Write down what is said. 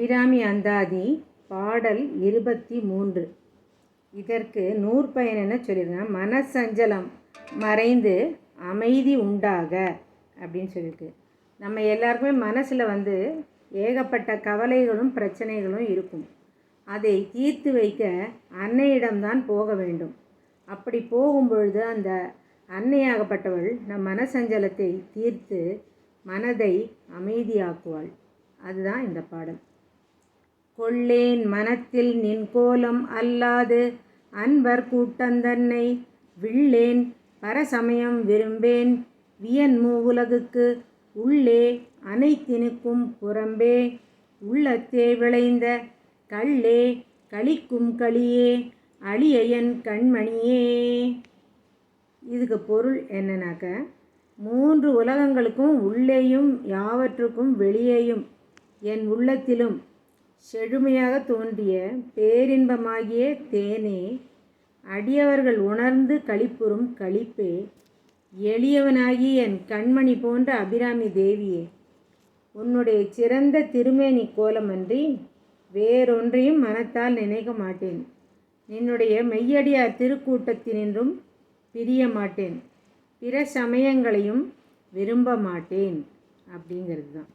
அபிராமி அந்தாதி பாடல் இருபத்தி மூன்று இதற்கு நூற்பயன் என்ன சொல்லியிருக்காங்க மனசஞ்சலம் மறைந்து அமைதி உண்டாக அப்படின்னு சொல்லியிருக்கு. நம்ம எல்லாருக்குமே மனசில் வந்து ஏகப்பட்ட கவலைகளும் பிரச்சனைகளும் இருக்கும். அதை தீர்த்து வைக்க அன்னையிடம்தான் போக வேண்டும். அப்படி போகும்பொழுது அந்த அன்னையாகப்பட்டவள் நம் மனசஞ்சலத்தை தீர்த்து மனதை அமைதியாக்குவாள். அதுதான் இந்த பாடல். கொள்ளேன் மனத்தில் நின் கோலம் அல்லாது அன்பர் கூட்டந்தன்னை விள்ளேன் பரசமயம் விரும்பேன் வியன் மூவுலகுக்கு உள்ளே அனைத்தினுக்கும் புறம்பே உள்ளத்தே விளைந்த கள்ளே களிக்கும் களியே அழியன் கண்மணியே. இதுக்கு பொருள் என்னன்னாக்க மூன்று உலகங்களுக்கும் உள்ளேயும் யாவற்றுக்கும் வெளியேயும் என் உள்ளத்திலும் செழுமையாக தோன்றிய பேரின்பமாகிய தேனே அடியவர்கள் உணர்ந்து களிப்புறும் களிப்பே எளியவனாகி என் கண்மணி போன்ற அபிராமி தேவியே உன்னுடைய சிறந்த திருமேனி கோலமன்றி வேறொன்றையும் மனத்தால் நினைக்க மாட்டேன். என்னுடைய மெய்யடியார் திருக்கூட்டத்தினின்றும் பிரிய மாட்டேன். பிற சமயங்களையும் விரும்ப மாட்டேன். அப்படிங்கிறது தான்